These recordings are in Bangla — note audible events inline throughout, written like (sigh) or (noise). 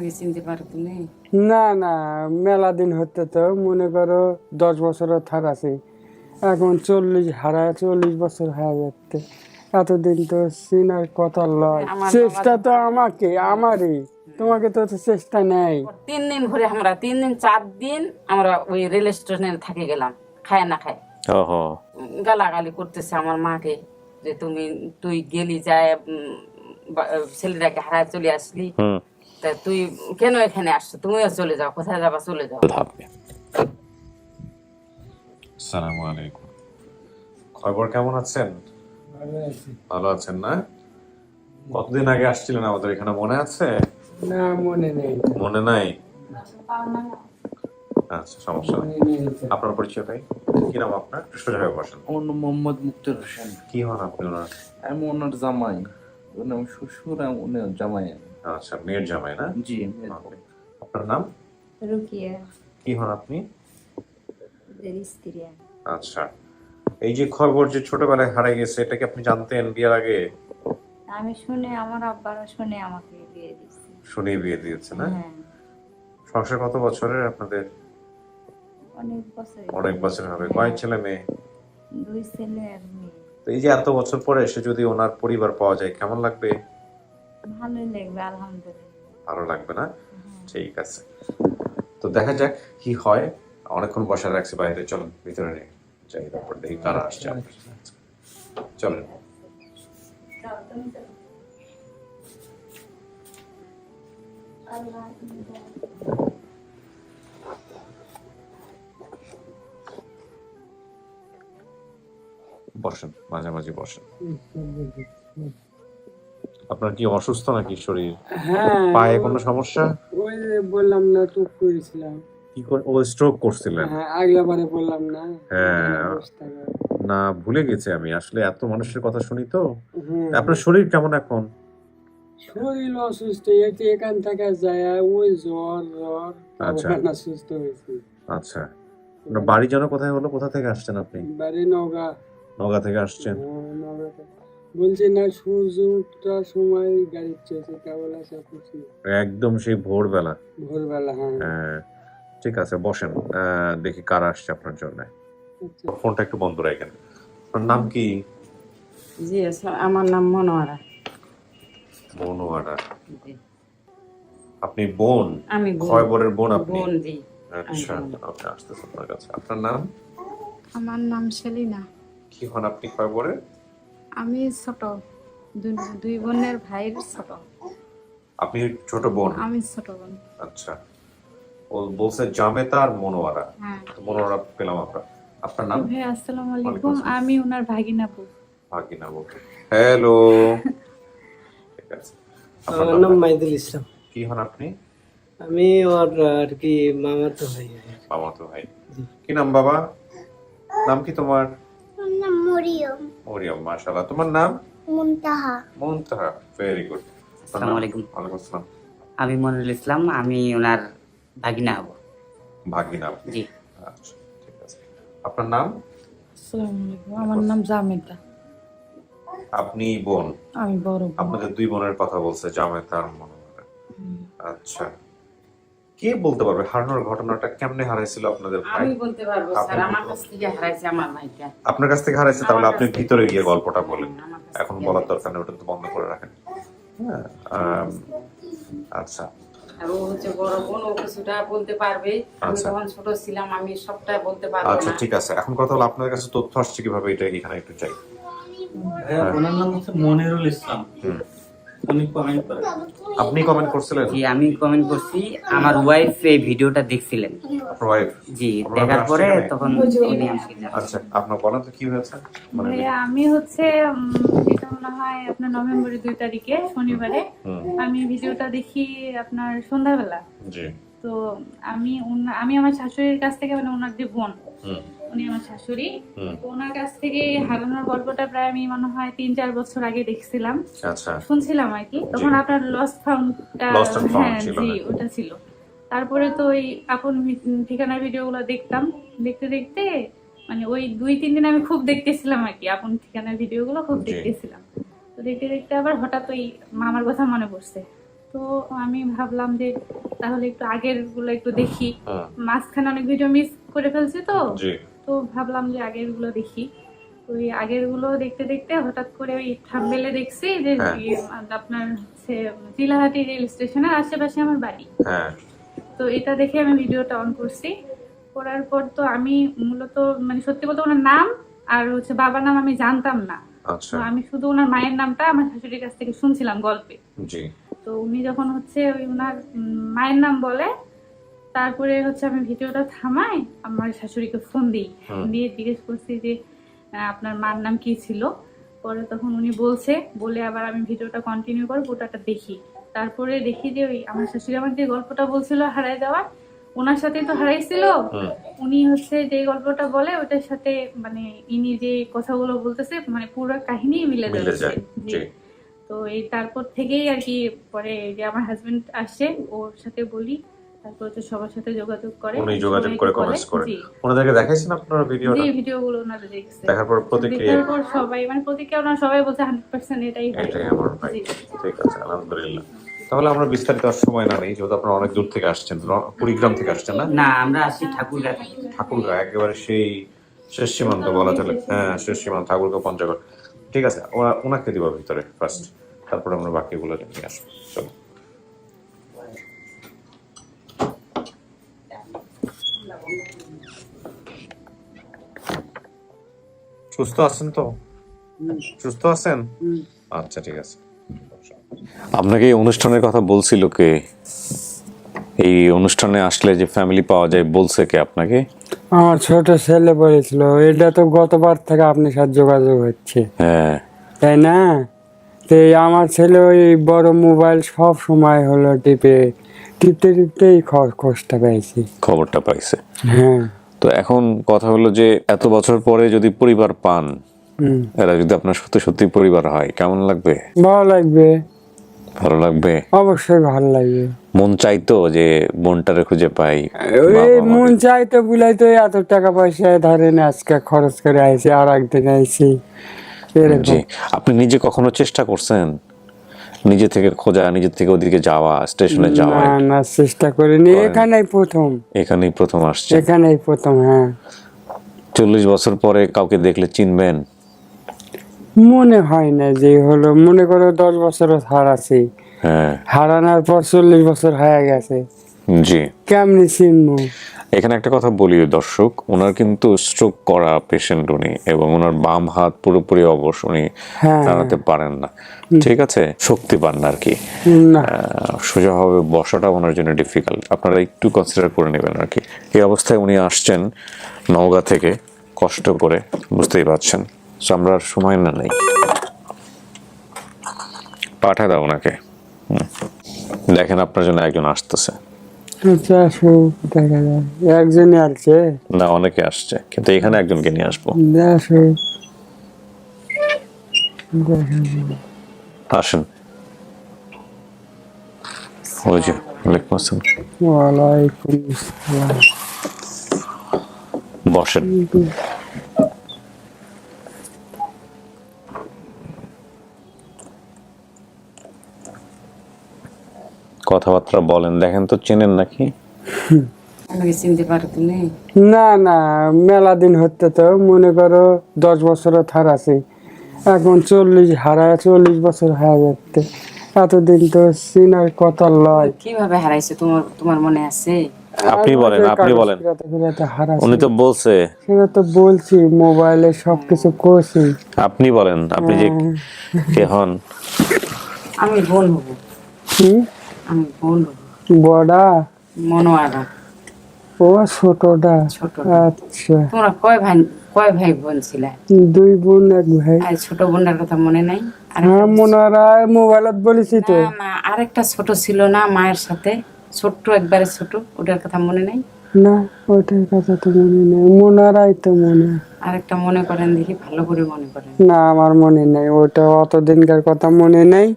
আমাকে চিনতে পারো তুমি না না মেলা দিন হতে তো মনে করো দশ বছরের থার আছে। এখন চল্লিশ হারায় চল্লিশ বছর হয়ে যাচ্ছে। এতদিন তো সিনার কথা লয়। চেষ্টা তো আমাকে আমারই। তোমাকে তো তো চেষ্টা নেই। তিন দিন ঘুরে আমরা তিন দিন চার দিন আমরা ওই রেল স্টেশনে থাকি গেলাম। খায় না খায়। ওহো। গালাগালি করতেছে আমার মাকে যে তুমি তুই গেলি যায় ছেলেটাকে হারায় চলে আসলি। হুম। তা তুই কেন এখানে আসছো? তুমিও চলে যাও কোথায় যাবা চলে যাও। আসসালামু আলাইকুম। খবর কেমন আছেন? ভালো আছেন না? কতদিন আগে আসছিলেন আমাদের এখানে মনে আছে? না মনে নেই। মনে নাই? আচ্ছা সমস্যা নেই। আপনার পরিচয়টাই কি নাম আপনার? একটু সোজা হয়ে বসেন। মোহাম্মদ মুক্তার হোসেন। কি হন আপনি ওনার? আমি ওনার জামাই। শ্বশুর জামাই। আচ্ছা মেয়ের জামাই না? জি আপনার নাম? রুকিয়া। কি হন আপনি। আচ্ছা। এই যে খবর যে ছোটবেলায় হারিয়ে গেছে এটা কি আপনি জানতেন বিয়ের আগে? আমি শুনে আমার আব্বারা শুনে আমাকে বিয়ে দিচ্ছে শুনেই বিয়ে দিয়েছে না? হ্যাঁ। সংসার কত বছরের আপনাদের? অনেক বছর অনেক বছর হবে। কয় ছেলে মেয়ে? দুই ছেলে আর মেয়ে। তো এই যে এত বছর পরে এসে যদি ওনার পরিবার পাওয়া যায় কেমন লাগবে? ভালোই লাগবে আলহামদুলিল্লাহ। ভালো লাগবে না? ঠিক আছে। তো দেখা যাক কি হয়। অনেকক্ষণ বসা রাখছে বাইরে চলুন ভিতরে নিয়ে যাই তারপর দেখি কারা আসছে। চলেন। বসেন মাঝামাঝি বসেন। আপনার কি অসুস্থ নাকি শরীর? হ্যাঁ। পায়ে কোনো সমস্যা? ওই যে বললাম না তো করেছিলাম। কি করে? ও স্ট্রোক করছিলেন? হ্যাঁ আগলা বারে বললাম না। হ্যাঁ। না ভুলে গেছি আমি। আসলে এত মানুষের কথা শুনি তো। আপনার শরীর কেমন এখন? শরীর অসুস্থ একটু এখান থেকে যায় ওই জ্বর জ্বর আচ্ছা। সুস্থ হয়েছে। আচ্ছা। আপনার বাড়ি যেন কোথায় হলো? কোথা থেকে আসছেন আপনি? বাড়ি নগা নগা থেকে আসছেন। হ্যাঁ। বলছে না সূর্য উঠটার সময় গাড়ি চলছে কেবল আসা খুশি একদম সেই ভোরবেলা। ভোরবেলা হ্যাঁ। হ্যাঁ, ঠিক আছে বসেন আহ, দেখি কারা আসছে আপনার জন্য। আচ্ছা। ফোনটা একটু বন্ধ রাখেন। আপনার নাম কি? জি আমার নাম মনোয়ারা। বনুয়ারা জি। আপনি বোন? আমি বোন। খয়বরের বোন আপনি? বোন জি। আচ্ছা আপনি আসতেছেন আপনার কাছে। আপনার নাম? আমার নাম সেলিনা। কি হন আপনি খয়বরের? আমি ছোট দুই- বোনের ভাইয়ের ছোট। আপনি ছোট বোন? আমি ছোট বোন। আচ্ছা। ও বলছে জামেতা আর মনোয়ারা। হ্যাঁ। মনোয়ারা পেলাম আপনার আপনার নাম? ভাই আসসালামু আলাইকুম। আমি ওনার ভাগিনাপু ভাগিনা বলতে হ্যালো ঠিক আছে। আপনার আমার নাম মাইদুল ইসলাম। কি হন আপনি? আমি ওর আর কি মামার তো ভাই। বাবা তো ভাই কি নাম বাবা? নাম কি তোমার? নাম মরিয়ম। মরিয়ম মাশাআল্লাহ। তোমার নাম? মুনতাহা। মুনতাহা ভেরি গুড আসসালামু আলাইকুম। ওয়ালাইকুম আসসালাম। আমি মনিরুল ইসলাম আমি ওনার ভাগিনা হব। ভাগিনা জি। আচ্ছা ঠিক আছে। আপনার নাম? আসসালামু আলাইকুম আমার নাম জামেদা আপনি বোন? আমি বড় আপনাদের দুই বোনের কথা বলছে জামেতা আর মনোয়ারা আচ্ছা। কে বলতে পারবে? হারানোর ঘটনাটা কেমনে হারাইছিল আপনাদের ভাই? আমি বলতে পারব স্যার আমার কাছ থেকে হারাইছে আমার ভাইটা। আপনার কাছ থেকে হারাইছে তাহলে আপনি ভিতরে গিয়ে গল্পটা বলেন। এখন বলার দরকার নেই ওটা তো বন্ধ করে রাখেন। হ্যাঁ আচ্ছা। আর ও হচ্ছে বড় বোন ও কিছুটা বলতে পারবে। আমি আচ্ছা। তখন ছোট ছিলাম আমি সবটা বলতে পারব আচ্ছা না ঠিক আছে। এখন কথা হলো আপনার কাছে তথ্য আসছে কীভাবে এটা এখানে একটু চাই। হ্যাঁ। ওনার নাম হচ্ছে মনিরুল ইসলাম। আপনি কমেন্ট করছিলেন? জি আমি কমেন্ট করছি। আমার ওয়াইফ এই ভিডিওটা দেখছিলেন। ওয়াইফ জি দেখার পরে তখন উনি আচ্ছা আপনার বলেন তো কি হয়েছে? মানে ভাইয়া, আমি হচ্ছে এটা মনে হয় আপনার নভেম্বরের দুই তারিখে শনিবারে। আমি ভিডিওটা দেখি আপনার সন্ধ্যাবেলা। জি। তো আমি আমি আমার শাশুড়ির কাছ থেকে মানে ওনার যে বোন হুম। উনি আমার শাশুড়ি। ওনার কাছ থেকে হারানোর গল্পটা প্রায় আমি মনে হয় তিন চার বছর আগে দেখছিলাম। আচ্ছা। শুনছিলাম আর কি। তখন আপনার ফাউন্ডটা হ্যাঁ জি হ্যাঁ। ওটা ছিল। তারপরে তো ওই আপন ঠিকানার ভিডিওগুলো দেখতাম। দেখতে দেখতে মানে ওই দুই তিন দিন আমি খুব দেখতেছিলাম আর কি। আপন ঠিকানার ভিডিওগুলো খুব জি। দেখতেছিলাম। তো দেখতে দেখতে আবার হঠাৎ ওই মামার কথা মনে পড়ছে। তো আমি ভাবলাম যে তাহলে একটু আগেরগুলো একটু দেখি। মাঝখানে অনেক ভিডিও মিস করে ফেলছি তো। তো ভাবলাম যে আগেরগুলো দেখি। তো ওই আগেরগুলো দেখতে দেখতে হঠাৎ করে ওই থাম্বেলে দেখছি যে হ্যাঁ। আপনার হচ্ছে চিলাহাটি রেল স্টেশনের আশেপাশে আমার বাড়ি। হ্যাঁ। তো এটা দেখে আমি ভিডিওটা অন করছি। করার পর তো আমি মূলত মানে সত্যি বলতে ওনার নাম আর হচ্ছে বাবার নাম আমি জানতাম না। আচ্ছা। তো আমি শুধু ওনার মায়ের নামটা আমার শাশুড়ির কাছ থেকে শুনছিলাম গল্পে। তো উনি যখন হচ্ছে ওই ওনার মায়ের নাম বলে তারপরে হচ্ছে আমি ভিডিওটা থামাই আমার শাশুড়িকে ফোন দিই। দিয়ে জিজ্ঞেস করছি যে আপনার মার নাম কি ছিল? পরে তখন উনি বলছে বলে আবার আমি ভিডিওটা কন্টিনিউ করে পুরোটা দেখি। তারপরে দেখি যে ওই আমার শাশুড়ি আমার যে গল্পটা বলছিল হারাই যাওয়ার ওনার সাথেই তো হারাইছিল। উনি হচ্ছে যে গল্পটা বলে ওটার সাথে মানে ইনি যে কথাগুলো বলতেছে মানে পুরো কাহিনী মিলে যাচ্ছে। তো এই তারপর থেকেই আর কি পরে যে আমার হাজবেন্ড আসে ওর সাথে বলি তারপর হচ্ছে সবার সাথে যোগাযোগ করে উনি যোগাযোগ করে কমেন্টস করে ওনাদেরকে দেখাইছেন আপনারা ভিডিওটা? জি ভিডিওগুলো ওনারা দেখছে। দেখার পর প্রতিক্রিয়া দেখার পর সবাই মানে প্রতিক্রিয়া ওনারা সবাই বলছে হান্ড্রেড পার্সেন্ট এটাই এটাই আমার ভাই। ঠিক আছে আলহামদুলিল্লাহ। তাহলে আমরা বিস্তারিত আর সময় না নেই যেহেতু আপনারা অনেক দূর থেকে আসছেন কুড়িগ্রাম থেকে আসছেন না? না আমরা আসি ঠাকুরগা থেকে। একেবারে সেই শেষ সীমান্ত বলা চলে। হ্যাঁ শেষ সীমান্ত ঠাকুরগা পঞ্চগড়। ঠিক আছে ওরা ওনাকে দিব ভিতরে ফার্স্ট তারপরে আমরা বাকিগুলো নিয়ে আসব। চলো। সুস্থ আছেন তো? সুস্থ আছেন? আচ্ছা ঠিক আছে। আপনাকে এই অনুষ্ঠানের কথা বলছিল কে? এই অনুষ্ঠানে আসলে যে ফ্যামিলি পাওয়া যায় বলছে কে আপনাকে? আমার ছোট ছেলে বলেছিল এটা তো গতবার থেকে আপনার সাথে যোগাযোগ হচ্ছে। হ্যাঁ। তাই না? তো এই আমার ছেলে ওই বড় মোবাইল সব সময় হলো টিপে। টিপতে টিপতেই খ- খোঁজটা পেয়েছি খবরটা পাইছে। হ্যাঁ। তো এখন কথা হলো যে এত বছর পরে যদি পরিবার পান এরা যদি আপনার সত্যি সত্যি পরিবার হয় কেমন লাগবে? ভালো লাগবে। ভালো লাগবে? অবশ্যই ভালো লাগবে। মন চাইতো যে বোনটারে খুঁজে পাই ওই মন। চাইতো বুলাইতো এত টাকা পয়সা ধরেন আজকে খরচ করে আইছি আর একদিন আইছি আপনি নিজে কখনো চেষ্টা করছেন? নিজে থেকে খোঁজা নিজে থেকে ওদিকে যাওয়া স্টেশনে যাওয়া। না না চেষ্টা করিনি। এখানেই প্রথম। এখানেই প্রথম আসছে এখানেই প্রথম হ্যাঁ। চল্লিশ বছর পরে কাউকে দেখলে চিনবেন? মনে হয় না যে হলো মনে করো দশ বছরও হার আছে। হ্যাঁ। হারানোর পর চল্লিশ বছর হয়ে গেছে। জি। কেমনি চিনবো? এখানে একটা কথা বলি দর্শক ওনার কিন্তু স্ট্রোক করা পেশেন্ট উনি এবং ওনার বাম হাত পুরোপুরি অবশ উনি হ্যাঁ। দাঁড়াতে পারেন না। ঠিক আছে? শক্তি পান না আর কি সোজাভাবে বসাটা ওনার জন্য ডিফিকাল্ট আপনারা একটু কনসিডার করে নেবেন আর কি এই অবস্থায় উনি আসছেন নওগাঁ থেকে কষ্ট করে বুঝতেই পারছেন। So আমরা আর সময় না নেই। পাঠা দাও ওনাকে। দেখেন আপনার জন্য একজন আসতেছে। আচ্ছা আসো দেখা একজনই আছে না অনেকে আসছে কিন্তু এখানে একজনকে নিয়ে আসব। আসো। আসেন। ওই যে ওয়ালাইকুম আসসালাম। ওয়ালাইকুম আসসালাম। বসেন। কথাবার্তা বলেন দেখেন তো চেনেন নাকি? চিনতে না না মেলা দিন হতে তো মনে করো দশ বছরের থার আছে। এখন চল্লিশ হারায় চল্লিশ বছর হয়ে যাচ্ছে। এতদিন তো সিনার কথা লয়। কীভাবে হারাইছো তোমার তোমার মনে আছে? আপনি বলেন আপনি বলেন। উনি তো বলছে। সেটা তো বলছি মোবাইলে সবকিছু করছি। আপনি বলেন আপনি যে কে হন? আমি কি? আমি বোন হব বড়া? মনোয়ারা। ও ছোটটা? ছোট আচ্ছা। তোমরা কয় ভাই কয় ভাই বোন ছিলে? দুই বোন এক ভাই। আর ছোট বোনটার কথা মনে নাই? আর হ্যাঁ মনে মোবাইলত বলেছি তো। না, আরেকটা ছোট ছিল না মায়ের সাথে। ছোট্ট একবারে ছোট ওটার কথা মনে নাই? না ওটার কথা তো মনে নেই। মোনারাই তো মনে। আরেকটা মনে করেন দেখি ভালো করে মনে করেন। না আমার মনে নেই। ওটা অত দিনকার কথা মনে নেই।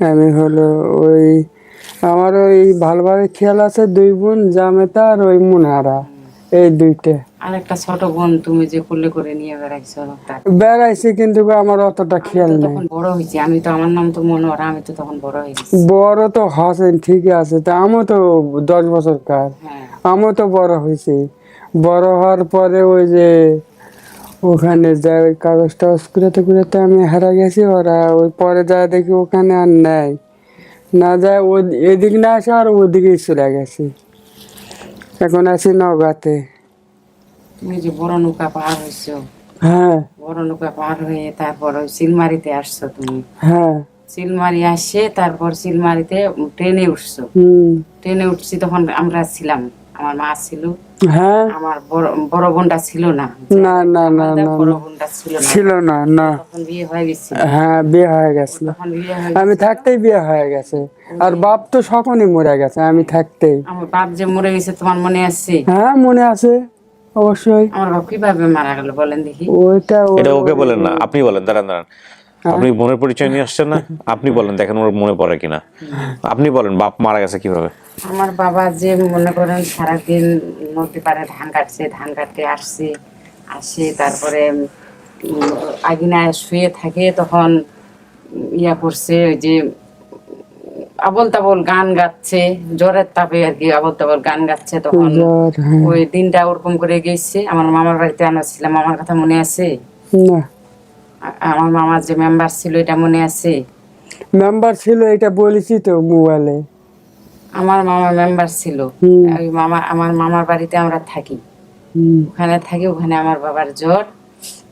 আমি হলো ওই আমার ওই ভালোভাবে খেয়াল আছে দুই বোন জামেতা আর ওই মুনারা এই দুইটা। আর একটা ছোট বোন তুমি যে কুলে করে নিয়ে বেড়াইছো বেড়াইছি কিন্তু আমার অতটা খেয়াল নেই। বড় হয়েছি আমি তো আমার নাম তো মনোহর আমি তো তখন বড় হয়ে গেছি। বড় তো হসেন ঠিকই আছে তা আমিও তো দশ বছর কার। হ্যাঁ। আমিও তো বড় হয়েছি বড় হওয়ার পরে ওই যে ওখানে যায় ওই কাগজ টাগজ কুড়াতে কুড়াতে আমি হারা গেছি ওরা ওই পরে যায় দেখি ওখানে আর নেই। না যায় ও এদিক না আসে আর ওদিকে চলে গেছে। এখন আছি নগাতে তুমি যে বড় নৌকা পার হয়েছো হ্যাঁ। বড় নৌকা পার হয়ে তারপর ওই সিলমারিতে আসছো তুমি। হ্যাঁ। সিলমারি আসে তারপর সিলমারিতে ট্রেনে উঠছো। ট্রেনে উঠছি তখন আমরা ছিলাম। আমার মা ছিল। হ্যাঁ? আমার বড় বড় বোনটা ছিল না। না না না না বড় বোনটা ছিল না। ছিল না না। তখন বিয়ে হয়ে গেছে। হ্যাঁ বিয়ে হয়ে গেছিল তখন বিয়ে হয়ে আমি থাকতেই বিয়ে হয়ে গেছে। আর বাপ তো সকনই মরে গেছে আমি থাকতেই। আমার বাপ যে মরে গেছে তোমার মনে আছে? হ্যাঁ মনে আছে অবশ্যই। আমার বাপ কীভাবে মারা গেল বলেন দেখি। ওইটা ও- এটা ওকে বলেন না আপনি বলেন দাঁড়ান দাঁড়ান। আপনি বোনের পরিচয় নিয়ে আসছেন না? (laughs) আপনি বলেন দেখেন ওর মনে পড়ে কিনা। (laughs) আপনি বলেন বাপ মারা গেছে কীভাবে? আমার বাবা যে মনে করেন সারাদিন নদী পাড়ে ধান কাটছে ধান কাটতে আসছে আসে তারপরে আগিনায় শুয়ে থাকে তখন ইয়া করছে ওই যে আবল তাবল গান গাচ্ছে জ্বরের তাপে আর কি আবল তাবল গান গাচ্ছে তখন হ্যাঁ। ওই দিনটা ওরকম করে গেছে। আমার মামার বাড়িতে আনাছিলাম আমার কথা মনে আছে? না। আমার মামার যে মেম্বার ছিল এটা মনে আছে? মেম্বার ছিল এটা বলেছি তো মোবাইলে আমার মামা মেম্বার ছিল। ওই মামা আমার মামার বাড়িতে আমরা থাকি। ওখানে থাকি ওখানে আমার বাবার জ্বর।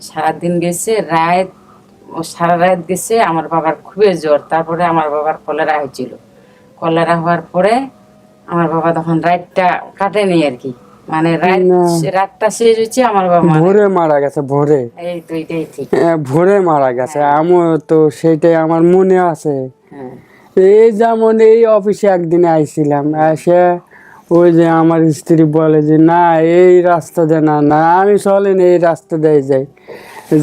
সারাদিন গেছে রাত ও সারা রাত গেছে আমার বাবার খুবই জ্বর। তারপরে আমার বাবার কলেরা হয়েছিল। কলেরা হওয়ার পরে আমার বাবা তখন রাতটা কাটেনি আর কি। মানে রাতটা শেষ হচ্ছে আমার বাবা ভোরে মারা গেছে ভোরে। এই তো এটাই ঠিক। হ্যাঁ, ভোরে মারা গেছে। আমিও তো সেইটাই আমার মনে আছে। হ্যাঁ। এই যেমন এই অফিসে একদিন আইছিলাম এসে ওই যে আমার স্ত্রী বলে যে না এই রাস্তা দিয়ে না না আমি চলেন এই রাস্তা দিয়ে যাই।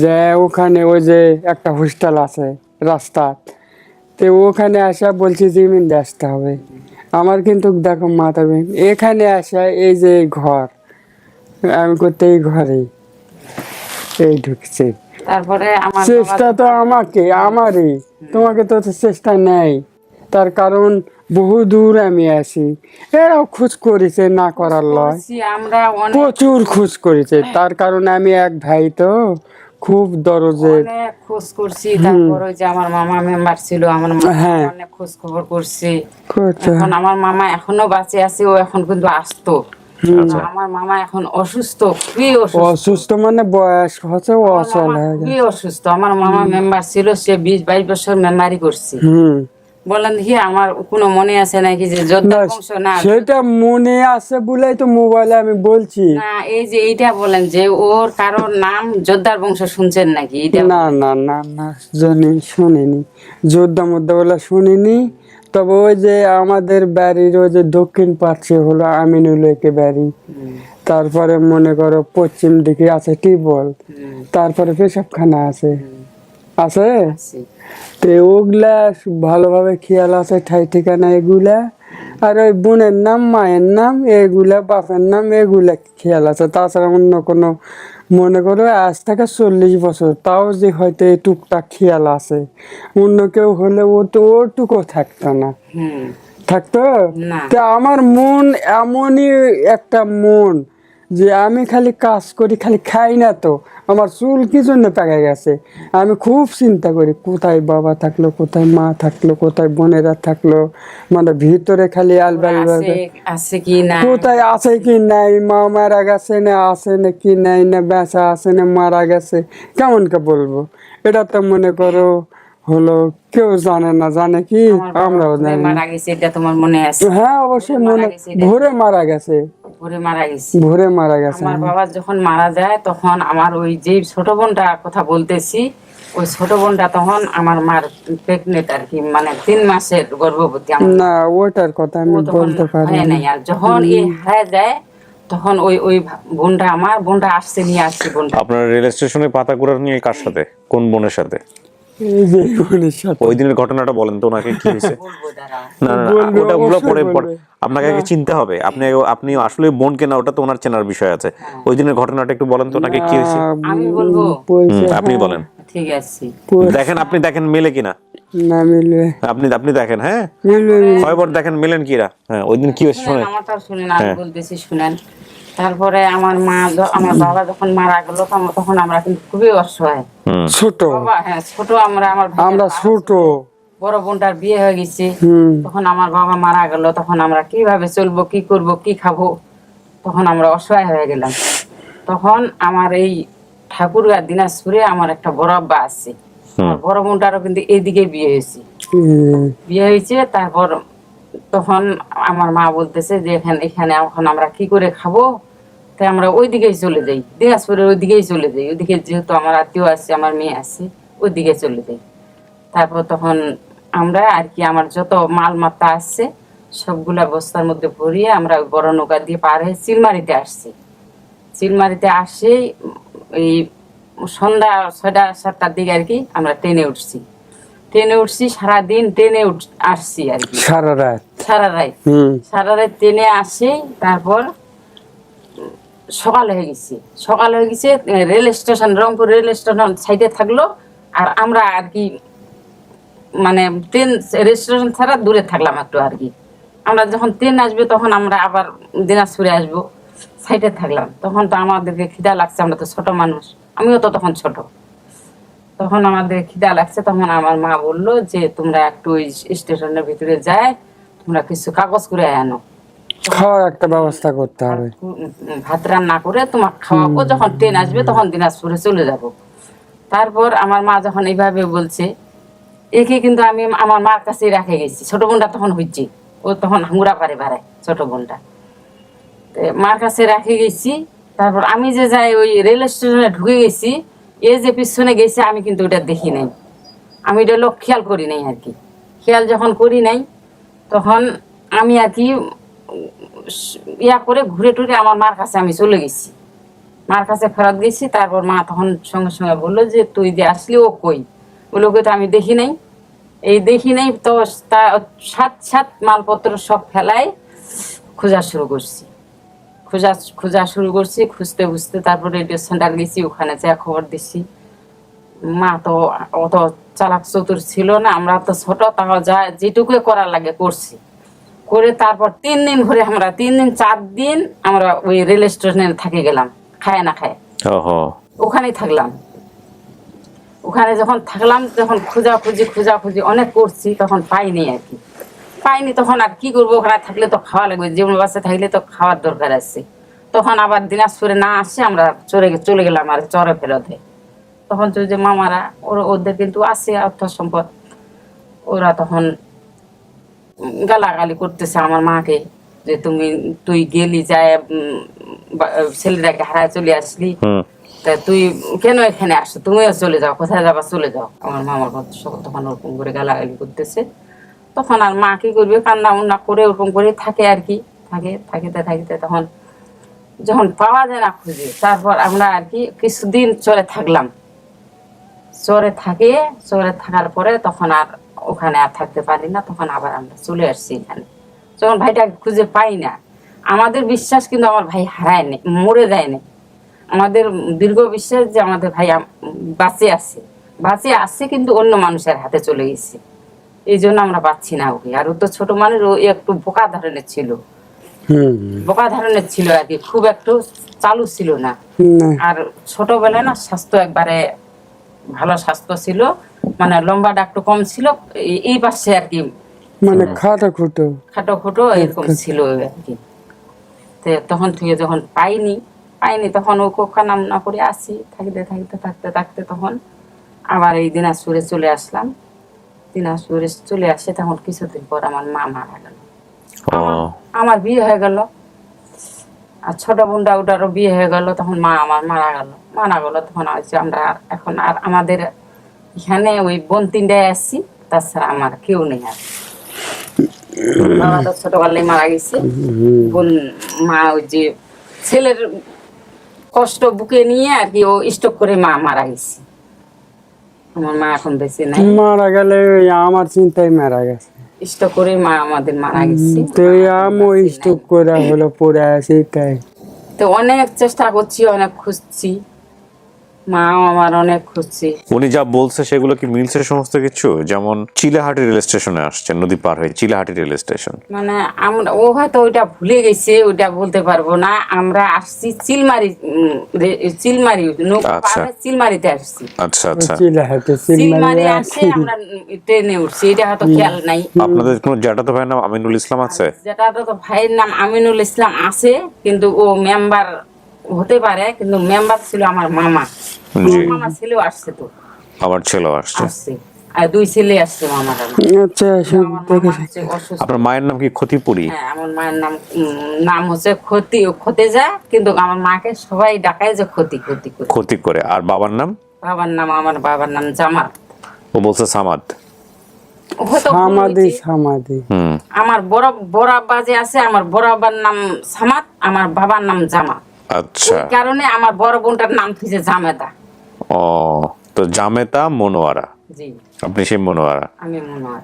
যে ওখানে ওই যে একটা হোস্টেল আছে রাস্তা তো ওখানে আসা বলছি যে ইমিন আসতে হবে। আমার কিন্তু দেখো মাথা ভেঙে এখানে আসা এই যে ঘর আমি করতে এই ঘরেই এই ঢুকছি। তারপরে আমার চেষ্টা তো আমাকে আমারই। তোমাকে তো চেষ্টা নেই। তার কারণ বহু দূর আমি আসি এরাও খোঁজ করেছে না করার লয়। প্রচুর খোঁজ করেছে। তার কারণে আমি এক ভাই তো খুব দরজে অনেক খোঁজ করছি তারপর ওই যে আমার মামা মেম্বার ছিল আমার মামা হ্যাঁ। অনেক খোঁজ খবর করছে। করছে। এখন আমার মামা এখনও বাঁচে আছে ও এখন কিন্তু আসতো। আমার মামা এখন অসুস্থ খুবই অসুস্থ। মানে বয়স হচ্ছে অসল হয়ে অসুস্থ। আমার মামা মেম্বার ছিল সে বিশ বাইশ বছর মেম্বারই করছে। হুম। বলেন দেখি আমার কোনো মনে আছে নাকি যে যোদ্ধা বংশ না সেটা মনে আছে বলেই তো মোবাইলে আমি বলছি। না এই যে এইটা বলেন যে ওর কারোর নাম যোদ্ধার বংশ শুনছেন নাকি? এইটা না না না না জানি শুনিনি। যোদ্ধা মধ্যে বলে শুনিনি। তবে ওই যে আমাদের বাড়ির ওই যে দক্ষিণ পাশে হলো আমিনুল একে বাড়ি। তারপরে মনে করো পশ্চিম দিকে আছে টিউবওয়েল তারপরে পেশাবখানা আছে। আছে। তো ওগুলা ভালোভাবে খেয়াল আছে ঠাই ঠিকানা এগুলা। আর ওই বোনের নাম মায়ের নাম এগুলা বাপের নাম এগুলা খেয়াল আছে। তাছাড়া অন্য কোনো মনে করো আজ থেকে চল্লিশ বছর তাও যে হয়তো এই টুকটাক খেয়াল আছে। অন্য কেউ হলে ও তো ওটুকু থাকতো না। থাকতো? না। তা আমার মন এমনই একটা মন যে আমি খালি কাজ করি খালি খাই না তো। আমার চুল কি জন্য পেকে গেছে? আমি খুব চিন্তা করি কোথায় বাবা থাকল কোথায় মা থাকল কোথায় বোনেরা থাকল? মানে ভিতরে খালি আলবাল আছে কি না কোথায় আছে কি নাই? মা মারা গেছে না আছে না কি নাই না বেঁচা আছে না মারা গেছে? কেমন কে বলব? এটা তো মনে করো হলো কেউ জানে না জানে কি? আমরাও জানি। মারা গেছে এটা তোমার মনে আছে? হ্যাঁ অবশ্যই মনে ভোরে মারা গেছে। ভোরে মারা গেছে। ভোরে মারা গেছে আমার বাবা যখন মারা যায় তখন আমার ওই যে ছোট বোনটার কথা বলতেছি ওই ছোট বোনটা তখন আমার মার প্রেগনেন্ট আর কি মানে তিন মাসের গর্ভবতী না ওটার কথা আমি বলতে পারি না আর যখন এ হারায় যায় তখন ওই ওই বোনটা আমার বোনটা আসছে নিয়ে আসছে বোনটা। আপনার রেল স্টেশনে পাতা কুড়ার নিয়ে কার সাথে? কোন এই বোনের সাথে? ওই দিনের ঘটনাটা বলেন তো ওনাকে কি হয়েছে। না না, না ওটা ওগুলো পরে পরে আপনাকে আগে চিনতে হবে। আপনি আপনি আসলে বোন কেনা ওটা তো ওনার চেনার বিষয় আছে। ওই দিনের ঘটনাটা একটু বলেন তো ওনাকে কি হয়েছে। আমি বলব। আপনি বলেন। ঠিক আছে। দেখেন আপনি দেখেন মেলে কিনা। না মিলবে আপনি আপনি দেখেন হ্যাঁ? কয়বার দেখেন মেলেন কিরা? হ্যাঁ ওই দিন কি হয়েছে শুনেন শোনেন। আমারটা শুনেন আমি বলতেছি শুনেন। তারপরে আমার মা আমার বাবা যখন মারা গেল তখন- তখন আমরা কিন্তু খুবই অসহায়। ছোট? হ্যাঁ ছোট আমরা আমার আমরা ছোট। বড় বোনটার বিয়ে হয়ে গেছে। তখন আমার বাবা মারা গেল তখন আমরা কীভাবে চলবো কি করব কি খাব? তখন আমরা অসহায় হয়ে গেলাম। তখন আমার এই ঠাকুরগাঁ দিনাজপুরে আমার একটা বড় আব্বা আছে। বড় বোনটারও কিন্তু এইদিকে বিয়ে হয়েছে। হুম, বিয়ে হয়েছে তারপর তখন আমার মা বলতেছে যে এখানে এখানে এখন আমরা কি করে খাব? তাই আমরা ওই দিকেই চলে যাই। দিনাজপুরের ওই দিকেই চলে যাই। ওইদিকে যেহেতু আমার আত্মীয় আছে আমার মেয়ে আছে ওই দিকে চলে যাই। তারপর তখন আমরা আর কি আমার যত মাল মাত্রা আছে সবগুলা বস্তার মধ্যে ভরিয়ে আমরা বড় নৌকা দিয়ে পার হয়ে চিলমারিতে আসছি। চিলমারিতে আসে এই সন্ধ্যা ছয়টা সাতটার দিকে আর কি আমরা ট্রেনে উঠছি। ট্রেনে উঠছি সারাদিন ট্রেনে উঠ আসছি আর কি। সারা রাত। সারা রাত। হুম। সারা রাত ট্রেনে আসে তারপর সকাল হয়ে গেছে। সকাল হয়ে গেছে rail station, Rangpur rail station সাইডে থাকল, আর আমরা আর কি মানে ট্রেন, রেল স্টেশন ছাড়া দূরে থাকলাম একটু আর কি। আমরা যখন ট্রেন আসবে তখন আমরা আবার দিনাজপুরে আসব, সাইডে থাকলাম। তখন তো আমাদেরকে খিদা লাগছে, আমরা তো ছোট মানুষ, আমিও তো তখন ছোট। তখন আমাদের খিদা লাগছে, তখন আমার মা বলল যে, তোমরা একটু ওই স্টেশনের ভিতরে যায়, তোমরা কিছু কাগজ করে আনো। খাওয়ার একটা ব্যবস্থা করতে হবে। ভাত রান্না করে তোমার খাওয়াবো, যখন ট্রেন আসবে তখন দিনাজপুরে চলে যাব। তারপর আমার মা যখন এইভাবে বলছে, একে কিন্তু আমি আমার মার কাছে রেখে গেছি। ছোট বোনটা তখন হচ্ছে ও তখন হাঙ্গুরা পারে বাড়ায় ছোট বোনটা। মার কাছে রেখে গেছি, তারপর আমি যে যাই ওই রেল স্টেশনে ঢুকে গেছি, এ যে পিছনে গেছে আমি কিন্তু ওটা দেখি নাই। আমি এটা লোক খেয়াল করি নাই আর কি। খেয়াল যখন করি নাই, তখন আমি আর কি ইয়া করে ঘুরে টুরে আমার মার কাছে আমি চলে গেছি। মার কাছে ফেরত গেছি, তারপর মা তখন সঙ্গে সঙ্গে বলল যে, তুই যে আসলি, ও কই? বলল, ওকে তো আমি দেখি নাই। এই দেখি নাই তো তা সাত সাত মালপত্র সব ফেলাই খোঁজা শুরু করছি। খোঁজা খোঁজা শুরু করছি, খুঁজতে খুঁজতে তারপর রেডিও সেন্টার গেছি, ওখানে যা খবর দিছি। মা তো, অত চালাক চতুর ছিল না, আমরা তো ছোট, তাও যা যেটুকু করার লাগে করছি। করে তারপর তিন দিন ঘুরে আমরা তিন দিন চার দিন আমরা ওই রেল স্টেশনে থাকি গেলাম খায় না খায়। ওখানেই থাকলাম। ওখানে যখন থাকলাম তখন খোঁজাখুঁজি খোঁজাখুঁজি অনেক করছি তখন পাইনি আর কি। পাইনি তখন আর কি করব? ওখানে থাকলে তো খাওয়া লাগবে জীবন বাসে থাকলে তো খাওয়ার দরকার আছে। তখন আবার দিনাজপুরে না আসে আমরা চলে চলে গেলাম আর চরে ফেরতে। তখন যে মামারা ওর ওদের কিন্তু আছে অর্থ সম্পদ ওরা তখন গালাগালি করতেছে আমার মাকে যে তুমি তুই গেলি যায় ছেলেটাকে হারায় চলে আসলি। তা তুই কেন এখানে আসছো? তুমিও চলে যাও কোথায় যাবা চলে যাও। আমার মামার কথা তখন ওরকম করে গালাগালি করতেছে। তখন আর মা কি করবে? কান্না উন্না করে ওরকম করে থাকে আর কি থাকে থাকিতে থাকিতে তখন যখন পাওয়া যায় না খুঁজে তারপর আমরা আর কি কিছুদিন চলে থাকলাম। চরে থাকে চরে থাকার পরে তখন আর ওখানে আর থাকতে পারি না তখন আবার আমরা চলে আসছি এখানে। যখন ভাইটাকে খুঁজে পাই না আমাদের বিশ্বাস কিন্তু আমার ভাই হারায়নি মরে যায়নি আমাদের দীর্ঘ বিশ্বাস যে আমাদের ভাই বাঁচে আছে। বাঁচে আছে কিন্তু অন্য মানুষের হাতে চলে গেছে। এই জন্য আমরা পাচ্ছি না ওকে। আর ও তো ছোট মানুষ ও একটু বোকা ধরনের ছিল। হুম। বোকা ধরনের ছিল আর কি খুব একটু চালু ছিল না। না। আর ছোটবেলায় না স্বাস্থ্য একবারে ভালো স্বাস্থ্য ছিল মানে লম্বাটা একটু কম ছিল এই- এই পাশে আর কি মানে খাটো খুটো। খাটো খুটো এরকম ছিল আর কি। তো তখন থেকে যখন পাইনি পাইনি তখন ও কোকা নাম না করে আসি থাকতে থাকতে থাকতে থাকতে তখন আবার এই দিনাজপুরে চলে আসলাম। দিনাজপুরে চলে আসে তখন কিছুদিন পর আমার মা মারা গেল। আমার বিয়ে হয়ে গেল। আর ছোট বোনটা ওটারও বিয়ে হয়ে গেল তখন মা আমার মারা গেল। তখন হচ্ছে আমরা এখন আর আমাদের এখানে ওই বোন তিনটায় আসছি তাছাড়া আমার কেউ নেই আর। বাবা তো ছোটবেলায় মারা গেছে। বোন মা ওই যে ছেলের কষ্ট বুকে নিয়ে আর কি ও স্টক করে মা মারা গেছে। আমার মা এখন বেঁচে নাই। মারা গেলে আমার চিন্তায় মারা গেছে। করে মা আমাদের মারা গেছে। তো আমি স্টক করে হলো পড়ে আছি তাই। তো অনেক চেষ্টা করছি অনেক খুঁজছি। মা আমার অনেক খুঁজছি উনি যা বলছে সেগুলো কি মিলছে সমস্ত কিছু? যেমন চিলাহাটি রেল স্টেশনে আসছেন নদী পার হয়ে চিলাহাটি রেল স্টেশন। মানে আমরা ও হয়তো ওইটা ভুলে গেছে ওইটা বলতে পারব না। আমরা আসছি চিলমারি চিলমারি আচ্ছা। চিলমারিতে আসছি। আচ্ছা আচ্ছা। চিলা চিলমারি আসে আমরা ট্রেনে উঠছি এটা হয়তো খেয়াল নাই। আপনাদের কোনো জ্যাঠাতো ভাইয়ের নাম আমিনুল ইসলাম আছে? ভাইয়ের নাম আমিনুল ইসলাম আছে কিন্তু ও মেম্বার হতে পারে কিন্তু মেম্বার ছিল আমার মামা। মামা ছেলেও আসছে তো। আমার ছেলেও আসছে। আসছে। আর দুই ছেলে আসছে মামার আমার আচ্ছা আপনার মায়ের নাম কি ক্ষতিপুরি? হ্যাঁ আমার মায়ের নাম নাম হচ্ছে ক্ষতি খতে যা কিন্তু আমার মাকে সবাই ডাকায় যে ক্ষতি ক্ষতি ক্ষতি ক্ষতি করে। আর বাবার নাম? বাবার নাম আমার বাবার নাম জামাত। ও বলছে সামাদ। সামাদি। সামাদি। আমার বড় বড় আব্বা যে আছে আমার বড় আব্বার নাম সামাত আমার বাবার নাম জামাত। আচ্ছা। কারণে আমার বড় বোনটার নাম জামেদা। ও তো জামেতা মনোয়ারা? জি। আপনি সেই মনোয়ারা? আমি মনে হয়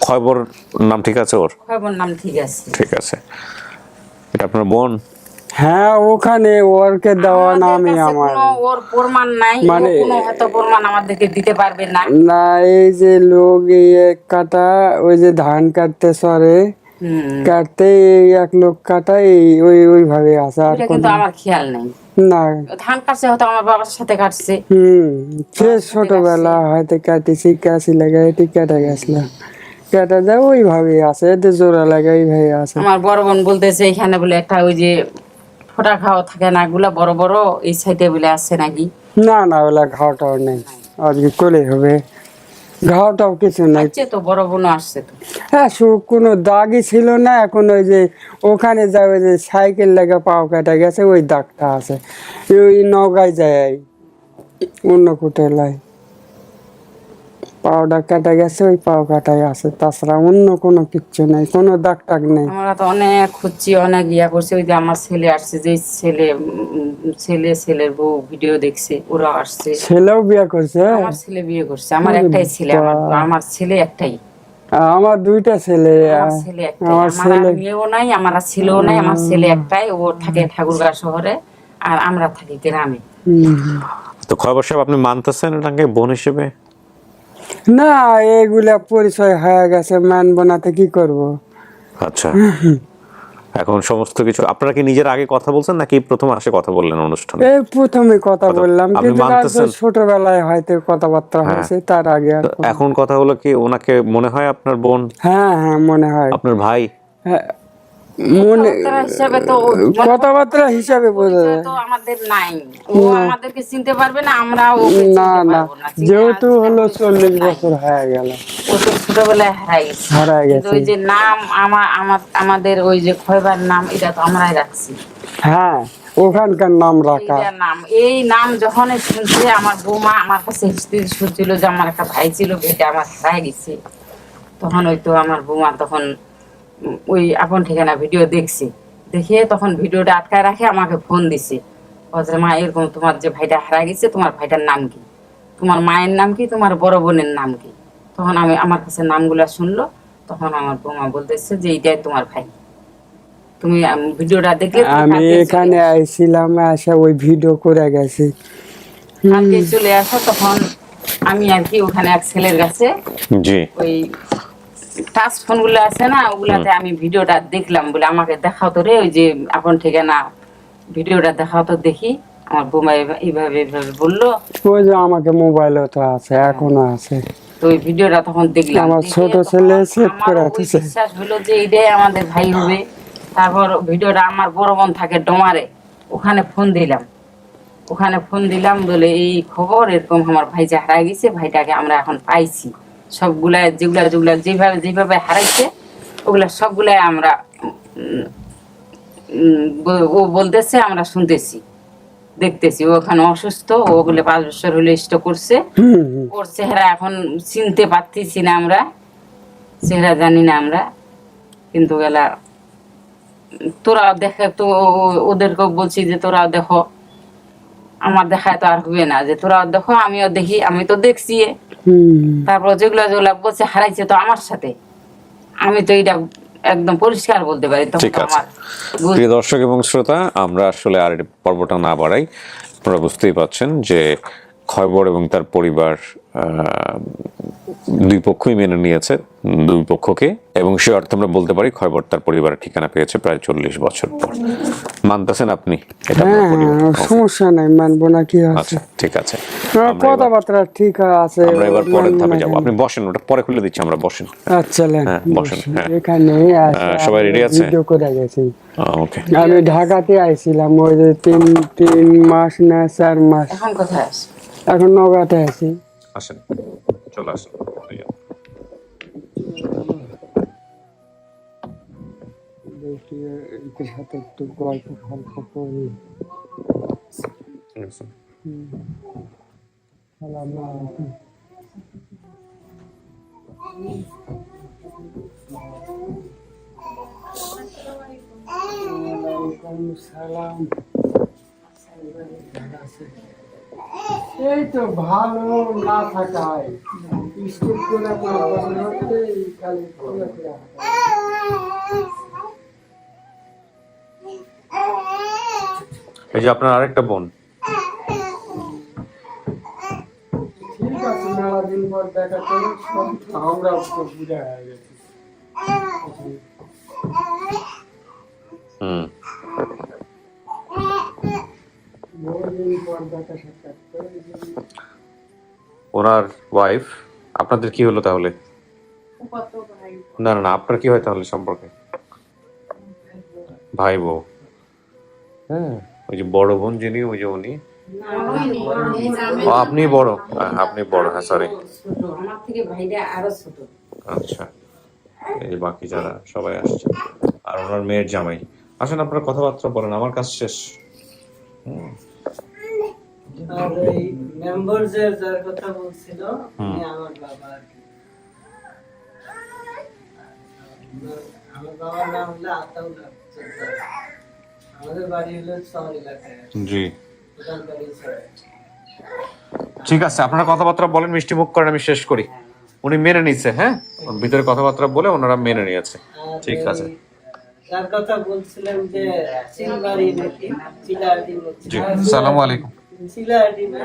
খয়বর নাম ঠিক আছে ওর? খবর নাম ঠিক আছে। ঠিক আছে। এটা আপনার বোন? হ্যাঁ ওখানে ওরকে দেওয়া নামই আমার। ওর প্রমাণ নাই মানে- কোনো হয়তো প্রমাণ আমাদেরকে দিতে পারবে না। না এই যে লোক এই কাটা ওই যে ধান কাটতে সরে কাটতে এক লোক কাটাই ওই ওইভাবে আছে আর কিন্তু আমার খেয়াল নেই। না। ধান কাটছে হয়তো আমার বাবার সাথে কাটছে। হুম সে ছোটবেলা হয়তো কাটিছি কাশি লাগাই এটি কেটে গেছিল। কেটে যায় ওইভাবে আছে এতে জোড়া লাগে ওইভাবে আছে। আমার বড় বোন বলতেছে এখানে বলে একটা ওই যে ফোটা খাওয়া থাকে না গুলা বড় বড় এই সাইডে বলে আছে নাকি? না না ওলা ঘাওটাও নেই। আজকে কোলে হবে। ঘাওটাও কিছু নাই। তো বড় বোন আসছে তো। হ্যাঁ কোনো দাগই ছিল না এখন ওই যে ওখানে যায় ওই যে সাইকেল লেগে পাও কাটা গেছে ওই দাগটা আছে। ওই নগায় যায় অন্য কুটেলায় পাওটা কাটা গেছে ওই পাও কাটাই আছে। তাছাড়া অন্য কোনো কিচ্ছু নেই কোনো দাগ টাগ নেই। আমরা তো অনেক খুঁজছি অনেক ইয়া করছি। ওই যে আমার ছেলে আসছে যে ছেলে ছেলে ছেলের বউ ভিডিও দেখছে ওরা আসছে। ছেলেও বিয়ে করছে? আমার ছেলে বিয়ে করছে আমার একটাই ছেলে আমার আমার ছেলে একটাই। আমার দুইটা ছেলে। আমার ছেলে মেয়েও নাই আমার আর ছেলেও নাই আমার ছেলে একটাই ও থাকে ঠাকুরগাঁ শহরে আর আমরা থাকি গ্রামে। হুম। তো খবর সাহেব আপনি মানতেছেন এটাকে বোন হিসেবে? না এগুলা পরিচয় হয়ে গেছে মানবো না তো কি করব? আচ্ছা। এখন সমস্ত কিছু আপনারা কি নিজের আগে কথা বলছেন নাকি প্রথম আসে কথা বললেন অনুষ্ঠানে? এই প্রথমে কথা বললাম কিন্তু ছোটবেলায় হয়তো কথাবার্তা হয়েছে তার আগে আর এখন কথা হলো কি ওনাকে মনে হয় আপনার বোন? হ্যাঁ হ্যাঁ মনে হয়। আপনার ভাই? হ্যাঁ, মনে কথাবার্তা হিসাবে তো কথাবার্তা হিসাবে বোঝা যায়। তো আমাদের নাই। ও আমাদেরকে চিনতে পারবে না আমরা ওকে না না। পারব না। চিনে যেহেতু হলো চল্লিশ বছর হয়ে গেল। ও তো ছোটবেলায় হারাই গেছে। হারায় কিন্তু গেছে ওই যে নাম আমার আমার আমাদের ওই যে খয়বার নাম এটা তো আমরাই রাখছি। হ্যাঁ ওখানকার নাম রাখা। নাম। এই নাম যখন শুনছে আমার বৌমা আমার কাছে শুনছিল যে আমার একটা ভাই ছিল আমার হারাই গেছে। তখন ওই তো আমার বৌমা তখন ওই আপন ঠিকানা ভিডিও দেখছে। দেখে তখন ভিডিওটা আটকায় রাখে আমাকে ফোন দিছে। বলছে মা এরকম তোমার যে ভাইটা হারা গেছে তোমার ভাইটার নাম কি? তোমার মায়ের নাম কি? তোমার বড় বোনের নাম কি? তখন আমি আমার কাছে নামগুলা শুনলো। তখন আমার বৌমা বলতেছে যে এইটাই তোমার ভাই। তুমি ভিডিওটা দেখলে আমি এখানে আইছিলাম আসা ওই ভিডিও করে গেছি। কালকে চলে আসো তখন আমি আর কি ওখানে এক ছেলের কাছে জি। ওই টাচ ফোনগুলো আছে না ওগুলাতে আমি ভিডিওটা দেখলাম বলে আমাকে দেখাও তো রে ওই যে আপন ঠিকানা ভিডিওটা দেখাও তো দেখি। আমার বোমা এইভাবে এইভাবে বলল। ওই যে আমাকে মোবাইলও তো আছে এখনও আছে। তো ওই ভিডিওটা তখন দেখলাম। আমার ছোট ছেলে আমারও করে রাখছে। বিশ্বাস হলো যে আমাদের ভাই হবে। তারপর ভিডিওটা আমার বড় বোন থাকে ডোমারে ওখানে ফোন দিলাম। ওখানে ফোন দিলাম বলে এই খবর এরকম আমার ভাই যে হারাই গেছে ভাইটাকে আমরা এখন পাইছি। সবগুলা যেগুলা যেগুলা যেভাবে যেভাবে হারাইছে ওগুলা সবগুলাই আমরা ও বলতেছে আমরা শুনতেছি দেখতেছি। ও ওখানে অসুস্থ ওগুলো পাঁচ বছর হলে স্ট্রোক করছে। ওর চেহারা এখন চিনতে পারতেছি না আমরা চেহারা জানি না আমরা কিন্তু গেলা তোরা দেখে তো ও- ওদেরকেও বলছি যে তোরা দেখো। আমার দেখায় তো আর হবে না যে তোরা দেখো আমিও দেখি আমি তো দেখছি। তারপর যেগুলো যেগুলো বলছে হারাইছে তো আমার সাথে। আমি তো এটা একদম পরিষ্কার বলতে পারি ঠিক আছে। প্রিয় দর্শক এবং শ্রোতা আমরা আসলে আর পর্বটা না বাড়াই। আপনারা বুঝতেই পাচ্ছেন যে খয়বর এবং তার পরিবার আহ, দুই পক্ষই মেনে নিয়েছে দুই পক্ষকে। এবং সে অর্থে আমরা বলতে পারি খয়বর তার পরিবারের ঠিকানা পেয়েছে প্রায় চল্লিশ বছর পর। মানতেছেন আপনি? এটা হ্যাঁ হ্যাঁ, সমস্যা নাই মানবো না কি আছে? আচ্ছা ঠিক আছে। হ্যাঁ, কথাবার্তা ঠিক আছে আমরা এবার পরের মানবো ধাপে যাব। আপনি বসেন ওটা পরে খুলে দিচ্ছি আমরা বসেন। আচ্ছা লেন, হ্যাঁ, বসেন। হ্যাঁ। এখানে সবাই আমি আছে? ভিডিও করে গেছি। ওকে। আমি ঢাকাতে আইছিলাম ওই যে তিন তিন মাস না চার মাস। এখন কোথায় আছে এখন নগাতে আছি। আসেন চলে আসেন। দেখি এদের সাথে একটু গল্প ফল্প করি সালাম এই তো ভালো না থাকায়। স্কুল করে খালি এই যে আপনার আরেকটা বোন। হুম। ওনার ওয়াইফ আপনাদের কি হলো তাহলে? না না না আপনার কি হয় তাহলে সম্পর্কে? ভাই বউ হ্যাঁ। ওই যে বড় বোন যিনি ওই যে উনি? ও, আপনি বড়। হ্যাঁ, আপনি বড় হ্যাঁ সরি আমার থেকে ভাইটা আরও ছোট। আচ্ছা। এই যে বাকি যারা সবাই আসছে আর ওনার মেয়ের জামাই। আসেন আপনার কথাবার্তা বলেন আমার কাজ শেষ। আর ওই মেম্বারসের যার কথা বলছিল আমার বাবা আমার বাবার নাম হলো আতাউল্লাহ। আমাদের বাড়ি হলো শহর এলাকায় জি। ঠিক আছে আপনারা কথাবার্তা বলেন মিষ্টি মুখ করেন আমি শেষ করি। উনি মেনে নিচ্ছে হ্যাঁ? ভিতরে কথাবার্তা বলে ওনারা মেনে নিয়েছে। ঠিক আছে। ওই কথা বলছিলেন যে চিলবাড়ি নাকি? চিলাহাটি জি সালামু আলাইকুম। না